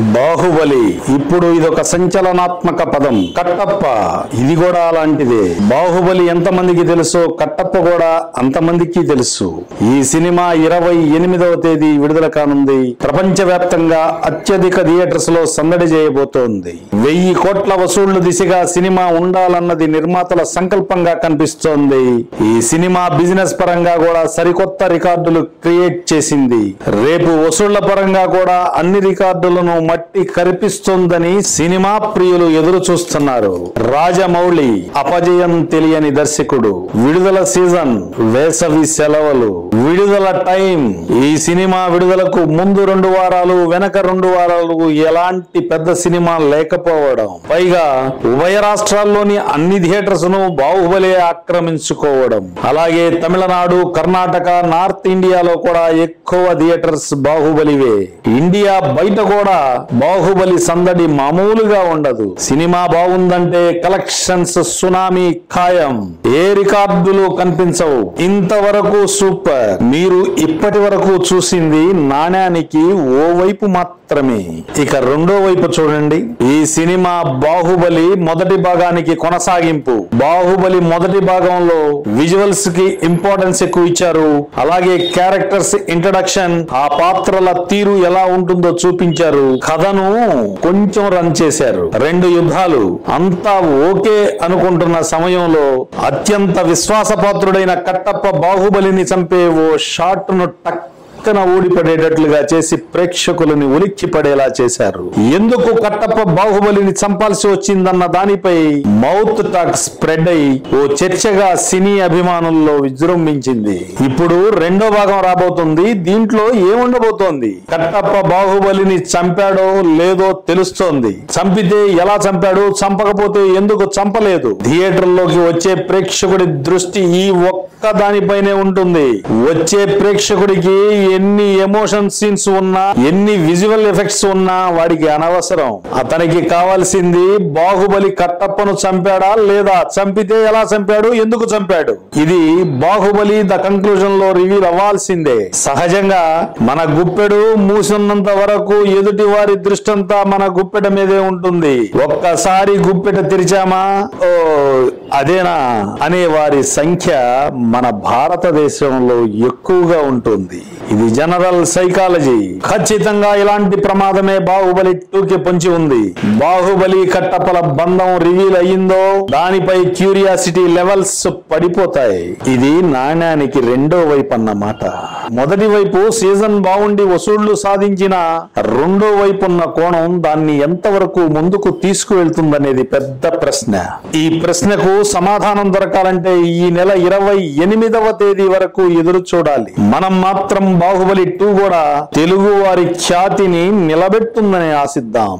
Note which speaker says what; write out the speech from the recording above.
Speaker 1: బాహుబలి. ఇప్పుడు ఇదొక సంచలనాత్మక పదం. కట్టప్ప. ఇది కూడా అలాంటిదే. బాహుబలి ఎంతమందికి తెలుసో కట్టప్ప కూడా అంతమందికి తెలుసు. ఈ సినిమా ఇరవై ఎనిమిదవ తేదీ విడుదల కానుంది. ప్రపంచవ్యాప్తంగా అత్యధిక థియేటర్స్లో సందడి చేయబోతోంది. వెయ్యి కోట్ల వసూళ్ళు దిశగా సినిమా ఉండాలన్నది నిర్మాతల సంకల్పంగా కనిపిస్తోంది. ఈ సినిమా బిజినెస్ పరంగా కూడా సరికొత్త రికార్డులు క్రియేట్ చేసింది. రేపు వసూళ్ళ పరంగా కూడా అన్ని రికార్డులను మట్టి కరిపిస్తుందని సినిమా ప్రియులు ఎదురు చూస్తున్నారు. రాజమౌళి అపజయం తెలియని దర్శకుడు. విడుదల సీజన్ వేసవి సెలవులు. విడుదల టైం. ఈ సినిమా విడుదలకు ముందు రెండు వారాలు వెనక రెండు వారాలు ఎలాంటి పెద్ద సినిమా లేకపోవడం. పైగా ఉభయ రాష్ట్రాల్లోని అన్ని థియేటర్స్ను బాహుబలి ఆక్రమించుకోవడం. అలాగే తమిళనాడు కర్ణాటక నార్త్ ఇండియాలో కూడా ఎక్కువ థియేటర్స్ బాహుబలివే. ఇండియా బయట కూడా బాహుబలి సందడి మామూలుగా ఉండదు. సినిమా బాగుందంటే కలెక్షన్స్ సునామీ ఖాయం. ఏ రికార్డులు కనిపించవు. ఇంతవరకు సూపర్. మీరు ఇప్పటి వరకు చూసింది నాణ్యానికి ఓ వైపు మాత్రమే. ఇక రెండో వైపు చూడండి. ఈ సినిమా బాహుబలి మొదటి భాగానికి కొనసాగింపు. బాహుబలి మొదటి భాగంలో విజువల్స్కి ఇంపార్టెన్స్ ఎక్కువ ఇచ్చారు. అలాగే క్యారెక్టర్స్ ఇంట్రడక్షన్ ఆ పాత్రల తీరు ఎలా ఉంటుందో చూపించారు. కథను కొంచెం రన్ చేశారు. రెండు యుద్ధాలు. అంతా ఓకే అనుకుంటున్న సమయంలో అత్యంత విశ్వాసపాత్రుడైన కట్టప్ప బాహుబలిని చంపే ఓ షాట్ను టక్ పక్కన ఊడిపడేటట్లుగా చేసి ప్రేక్షకులని ఉలిక్కి పడేలా చేశారు. ఎందుకు కట్టప్ప బాహుబలిని చంపాల్సి వచ్చిందన్న దానిపై మౌత్ టాక్ స్ప్రెడ్ అయి ఓ చర్చగా సినీ అభిమానుల్లో విజృంభించింది. ఇప్పుడు రెండో భాగం రాబోతుంది. దీంట్లో ఏముండబోతోంది? కట్టప్ప బాహుబలిని చంపాడో లేదో తెలుస్తోంది. చంపితే ఎలా చంపాడు? చంపకపోతే ఎందుకు చంపలేదు? థియేటర్లోకి వచ్చే ప్రేక్షకుడి దృష్టి ఈ ఒక్క దానిపైనే ఉంటుంది. వచ్చే ప్రేక్షకుడికి ఎన్ని ఎమోషన్ సీన్స్ ఉన్నా ఎన్ని విజువల్ ఎఫెక్ట్స్ ఉన్నా వాడికి అనవసరం. అతనికి కావాల్సింది బాహుబలి కట్టప్పను చంపాడా లేదా? చంపితే ఎలా చంపాడు? ఎందుకు చంపాడు? ఇది బాహుబలి ద కంక్లూజన్లో రివీల్ అవ్వాల్సిందే. సహజంగా మన గుప్పెడు మూసున్నంత వరకు ఎదుటి వారి దృష్టంతా మన గుప్పెట మీదే ఉంటుంది. ఒక్కసారి గుప్పెట తెరిచామా? ఓ అదేనా? అనే వారి సంఖ్య మన భారతదేశంలో ఎక్కువగా ఉంటుంది. ఇది జనరల్ సైకాలజీ. ఖచ్చితంగా ఇలాంటి ప్రమాదమే బాహుబలి టూకి పొంచి ఉంది. బాహుబలి కట్టపల బంధం రివీల్ అయ్యిందో దానిపై క్యూరియాసిటీ లెవెల్స్ పడిపోతాయి. ఇది నాణ్యానికి రెండో వైపు అన్నమాట. మొదటి వైపు సీజన్ బాగుండి వసూళ్ళు సాధించిన రెండో వైపు ఉన్న కోణం దాన్ని ఎంతవరకు ముందుకు తీసుకువెళ్తుందనేది పెద్ద ప్రశ్న. ఈ ప్రశ్నకు సమాధానం దొరకాలంటే ఈ నెల ఇరవై ఎనిమిదవ తేదీ వరకు ఎదురు చూడాలి మనం మాత్రం బాహుబలి టూ కూడా తెలుగు వారి ఖ్యాతిని నిలబెట్టుందని ఆశిద్దాం.